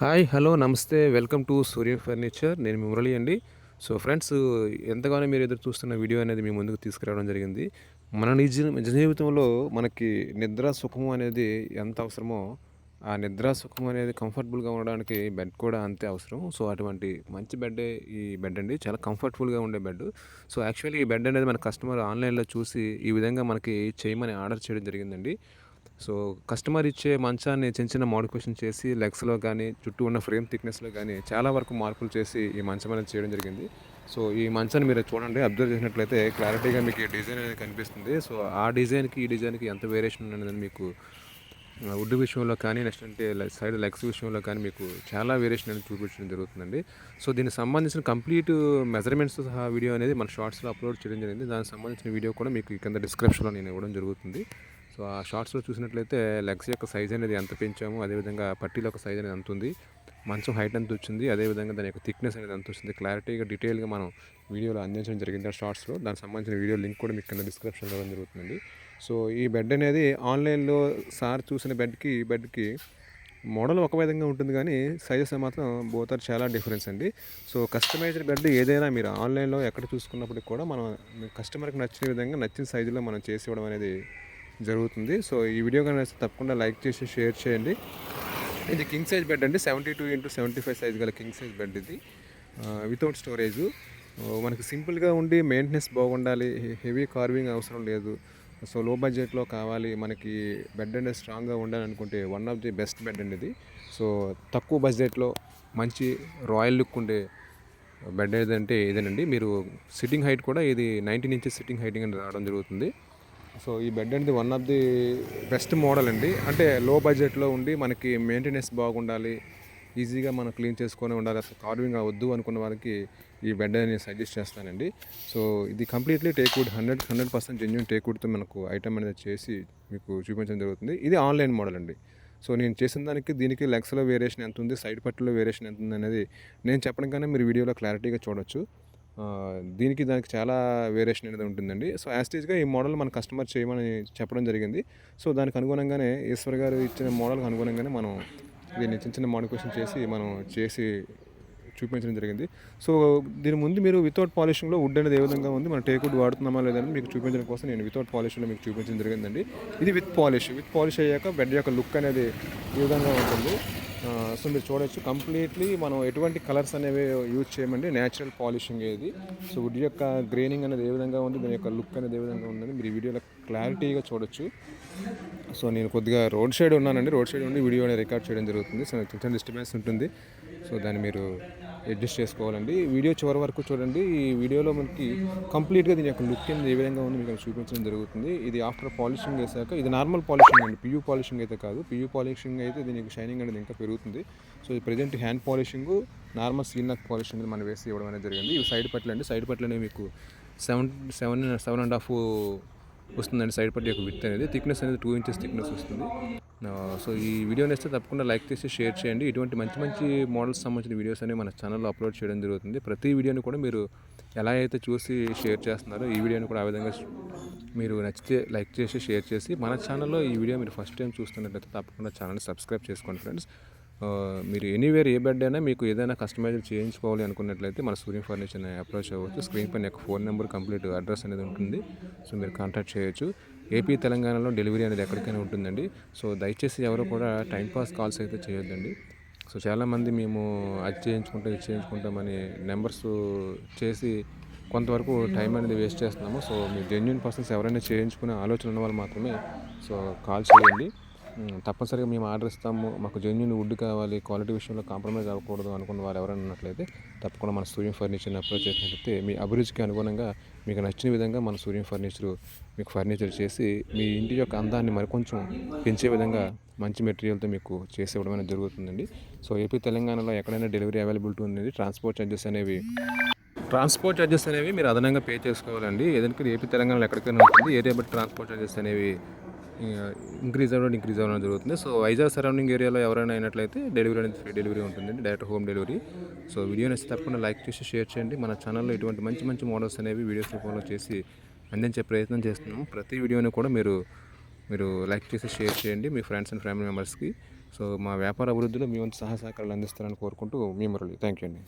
Hi hello నమస్తే. Welcome to Surya furniture. నేను మురళి అండి. సో ఫ్రెండ్స్ ఎంతగానో మీరు ఎదురు చూస్తున్న వీడియో అనేది మీ ముందుకు తీసుకురావడం జరిగింది. మన నిజ నిజ జీవితంలో మనకి నిద్ర సుఖము అనేది ఎంత అవసరమో ఆ నిద్ర సుఖం అనేది కంఫర్టబుల్గా ఉండడానికి బెడ్ కూడా అంతే అవసరం. సో అటువంటి మంచి బెడ్ ఈ బెడ్ అండి. చాలా కంఫర్టబుల్గా ఉండే బెడ్. సో యాక్చువల్లీ ఈ బెడ్ అనేది మన కస్టమర్ ఆన్లైన్లో చూసి ఈ విధంగా మనకి చేయమని ఆర్డర్ చేయడం జరిగిందండి. సో కస్టమర్ ఇచ్చే మంచాన్ని చిన్న చిన్న మోడిఫికేషన్ చేసి లెగ్స్లో కానీ చుట్టూ ఉన్న ఫ్రేమ్ థిక్నెస్లో కానీ చాలా వరకు మార్పులు చేసి ఈ మంచం అనేది చేయడం జరిగింది. సో ఈ మంచాన్ని మీరు చూడండి అబ్జర్వ్ చేసినట్లయితే క్లారిటీగా మీకు ఈ డిజైన్ అనేది కనిపిస్తుంది. సో ఆ డిజైన్కి ఈ డిజైన్కి ఎంత వేరియేషన్ అనేది మీకు వుడ్ విషయంలో కానీ నెక్స్ట్ అంటే సైడ్ లెగ్స్ విషయంలో కానీ మీకు చాలా వేరియేషన్ అనేది చూపించడం జరుగుతుందండి. సో దీనికి సంబంధించిన కంప్లీట్ మెజర్మెంట్స్ సహా వీడియో అనేది మన షార్ట్స్లో అప్లోడ్ చేయడం జరిగింది. దానికి సంబంధించిన వీడియో కూడా మీకు కింద డిస్క్రిప్షన్లో నేను ఇవ్వడం జరుగుతుంది. సో ఆ షార్ట్స్లో చూసినట్లయితే లెగ్స్ యొక్క సైజ్ అనేది ఎంత పెంచాము అదేవిధంగా పట్టీల యొక్క సైజ్ అనేది ఎంత ఉంది మంచం హైట్ ఎంత వచ్చింది అదేవిధంగా దాని యొక్క థిక్నెస్ అనేది ఎంత వచ్చింది. క్లారిటీగా డీటెయిల్గా మనం వీడియోలో అందించడం జరిగింది ఆ షార్ట్స్లో. దానికి సంబంధించిన వీడియో లింక్ కూడా మీకు కింద డిస్క్రిప్షన్లో ఇవ్వడం జరుగుతుంది. సో ఈ బెడ్ అనేది ఆన్లైన్లో సార్ చూసిన బెడ్కి ఈ బెడ్కి మోడల్ ఒక విధంగా ఉంటుంది కానీ సైజెస్ మాత్రం బోత్ ఆర్ చాలా డిఫరెన్స్ అండి. సో కస్టమైజ్డ్ బెడ్ ఏదైనా మీరు ఆన్లైన్లో ఎక్కడ చూసుకున్నప్పటికి కూడా మనం కస్టమర్కి నచ్చిన విధంగా నచ్చిన సైజులో మనం చేసి ఇవ్వడం అనేది జరుగుతుంది. సో ఈ వీడియో కనుక తప్పకుండా లైక్ చేసి షేర్ చేయండి. ఇది కింగ్ సైజ్ బెడ్ అండి. Seventy two into seventy five size గల కింగ్ సైజ్ బెడ్ ఇది. Without storage. మనకి సింపుల్గా ఉండి మెయింటెనెన్స్ బాగుండాలి. హెవీ కార్వింగ్ అవసరం లేదు. సో లో బడ్జెట్లో కావాలి. మనకి బెడ్ అనేది స్ట్రాంగ్గా ఉండాలి అనుకుంటే one of the best bed అండి ఇది. సో తక్కువ బడ్జెట్లో మంచి రాయల్ లుక్ ఉండే బెడ్ ఏదంటే ఇదేనండి. మీరు సిట్టింగ్ హైట్ కూడా ఇది నైన్టీన్ ఇంచెస్ సిట్టింగ్ హైటింగ్ అని రావడం జరుగుతుంది. సో ఈ బెడ్ అనేది one of the best model అండి. అంటే లో బడ్జెట్లో ఉండి మనకి మెయింటెనెన్స్ బాగుండాలి ఈజీగా మనం క్లీన్ చేసుకొని ఉండాలి అసలు కార్వింగ్ అవద్దు అనుకున్న వారికి ఈ బెడ్ అని సజెస్ట్ చేస్తానండి. సో ఇది completely teakwood hundred hundred percent genuine టేక్వుడ్తో మనకు ఐటమ్ అనేది చేసి మీకు చూపించడం జరుగుతుంది. ఇది ఆన్లైన్ మోడల్ అండి. సో నేను చేసిన దానికి దీనికి లెగ్స్లో వేరియేషన్ ఎంత ఉంది సైడ్ పట్టులో వేరియేషన్ ఎంత ఉంది అనేది నేను చెప్పడం కానీ మీరు వీడియోలో క్లారిటీగా చూడొచ్చు. దీనికి దానికి చాలా వేరియేషన్ అనేది ఉంటుందండి. సో యాస్టేజ్గా ఈ మోడల్ మన కస్టమర్ చేయమని చెప్పడం జరిగింది. సో దానికి అనుగుణంగానే ఈశ్వర్ గారు ఇచ్చిన మోడల్కి అనుగుణంగానే మనం దీన్ని చిన్న చిన్న మోడిఫికేషన్ చేసి మనం చేసి చూపించడం జరిగింది. సో దీని ముందు మీరు వితౌట్ పాలిషింగ్లో వుడ్ అనేది ఏ విధంగా ఉంది? మనం టేక్ వుడ్ వాడుతున్నామా లేదని మీకు చూపించడం కోసం నేను వితౌట్ పాలిషింగ్లో మీకు చూపించడం జరిగిందండి. ఇది విత్ పాలిష్ విత్ పాలిష్ అయ్యాక బెడ్ యొక్క లుక్ అనేది ఈ విధంగా ఉంటుంది. సో మీరు చూడొచ్చు. కంప్లీట్లీ మనం ఎటువంటి కలర్స్ అనేవి యూజ్ చేయమండి. న్యాచురల్ పాలిషింగ్ ఇది సో వుడ్ యొక్క గ్రేనింగ్ అనేది ఏ విధంగా ఉంది? దాని యొక్క లుక్ అనేది ఏ విధంగా ఉందని మీరు ఈ వీడియోలో క్లారిటీగా చూడొచ్చు. సో నేను కొద్దిగా రోడ్ సైడ్ ఉన్నానండి. రోడ్ సైడ్ ఉండి వీడియో అనేది రికార్డ్ చేయడం జరుగుతుంది. సో చిన్న చిన్న డిస్టర్బెన్స్ ఉంటుంది. సో దాన్ని మీరు అడ్జస్ట్ చేసుకోవాలండి. వీడియో చివరి వరకు చూడండి. ఈ వీడియోలో మనకి కంప్లీట్గా దీని యొక్క లుక్ అనేది ఏ విధంగా ఉంది మీకు చూపించడం జరుగుతుంది. ఇది ఆఫ్టర్ పాలిషింగ్ వేసాక ఇది నార్మల్ పాలిషింగ్ అండి. పియూ పాలిషింగ్ అయితే కాదు. పియూ పాలిషింగ్ అయితే దీనికి షైనింగ్ అనేది ఇంకా పెరుగుతుంది. సో ఇది present hand polishing normal seal నక్ పాలిష్ అనేది మనం వేసి ఇవ్వడం అనేది జరిగింది. ఇవి సైడ్ పట్లండి అండి. సైడ్ పట్లనే మీకు seven seven seven and half వస్తుందండి సైడ్ పట్టి యొక్క విత్ అనేది. థిక్నెస్ అనేది టూ ఇంచెస్ థిక్నెస్ వస్తుంది. సో ఈ వీడియో నేస్తే తప్పకుండా లైక్ చేసి షేర్ చేయండి. ఇటువంటి మంచి మంచి మోడల్స్ సంబంధించిన వీడియోస్ అనేవి మన ఛానల్లో అప్లోడ్ చేయడం జరుగుతుంది. ప్రతి వీడియోని కూడా మీరు ఎలా అయితే చూసి షేర్ చేస్తున్నారో ఈ వీడియోని కూడా ఆ విధంగా మీరు నచ్చితే లైక్ చేసి షేర్ చేసి మన ఛానల్లో ఈ వీడియో మీరు ఫస్ట్ టైం చూస్తున్నట్లయితే తప్పకుండా ఛానల్ని సబ్స్క్రైబ్ చేసుకోండి ఫ్రెండ్స్ మీరు ఎనీవేర్ ఏ బెడ్ అయినా మీకు ఏదైనా కస్టమైజ్ చేయించుకోవాలి అనుకున్నట్లయితే మన సూర్యం ఫర్నిచర్ని అప్రోచ్ అవ్వచ్చు. స్క్రీన్ పైన యొక్క ఫోన్ నెంబర్ కంప్లీట్ అడ్రస్ అనేది ఉంటుంది. సో మీరు కాంటాక్ట్ చేయొచ్చు. ఏపీ తెలంగాణలో డెలివరీ అనేది ఎక్కడికైనా ఉంటుందండి. సో దయచేసి ఎవరు కూడా టైంపాస్ కాల్స్ అయితే చేయొద్దండి. సో చాలామంది మేము అది చేయించుకుంటాం ఇది చేయించుకుంటామని నెంబర్స్ చేసి కొంతవరకు టైం అనేది వేస్ట్ చేస్తున్నాము. సో మీ జెన్యున్ పర్సన్స్ ఎవరైనా చేయించుకునే ఆలోచన ఉన్న వాళ్ళు మాత్రమే సో కాల్ చేయండి. తప్పనిసరిగా మేము ఆర్డర్ ఇస్తాము. మాకు జెన్యున్ వుడ్ కావాలి క్వాలిటీ విషయంలో కాంప్రమైజ్ అవ్వకూడదు అనుకున్న వారు ఎవరైనా ఉన్నట్లయితే తప్పకుండా మన సూర్యం ఫర్నిచర్ని అప్రోచ్ చేసినట్లయితే మీ అభిరుచికి అనుగుణంగా మీకు నచ్చిన విధంగా మన సూర్యం ఫర్నిచర్ మీకు ఫర్నిచర్ చేసి మీ ఇంటి యొక్క అందాన్ని మరికొంచెం పెంచే విధంగా మంచి మెటీరియల్తో మీకు చేసి ఇవ్వడం అనేది జరుగుతుందండి. సో ఏపీ తెలంగాణలో ఎక్కడైనా డెలివరీ అవైలబిలిటీ ఉంది ట్రాన్స్పోర్ట్ ఛార్జెస్ అనేవి ట్రాన్స్పోర్ట్ ఛార్జెస్ అనేవి మీరు అదనంగా పే చేసుకోవాలండి. ఏదైనా ఏపీ తెలంగాణలో ఎక్కడికైనా ఉంటుంది. ఏరియా బట్టి ట్రాన్స్పోర్ట్ ఛార్జెస్ అనేవి ఇంక్రీజ్ అవ్వడం ఇంక్రీజ్ అవ్వడం జరుగుతుంది. సో వైజాగ్ సరౌండింగ్ ఏరియాలో ఎవరైనా అయినట్లయితే డెలివరీ అనేది ఫ్రీ డెలివరీ ఉంటుంది. Direct home delivery. So video నచ్చితే తప్పకుండా లైక్ చేసి షేర్ చేయండి. మన ఛానల్లో ఇటువంటి మంచి మంచి మోడల్స్ అనేవి వీడియోస్ రూపంలో చేసి అందించే ప్రయత్నం చేస్తున్నాము. ప్రతి వీడియోని కూడా మీరు మీరు లైక్ చేసి షేర్ చేయండి మీ ఫ్రెండ్స్ అండ్ ఫ్యామిలీ మెంబర్స్కి. సో మా వ్యాపార అభివృద్ధిలో మీ వంతు సహాయ సహకారాలు అందిస్తారని కోరుకుంటూ మీ మురళి. థ్యాంక్ యూ అండి.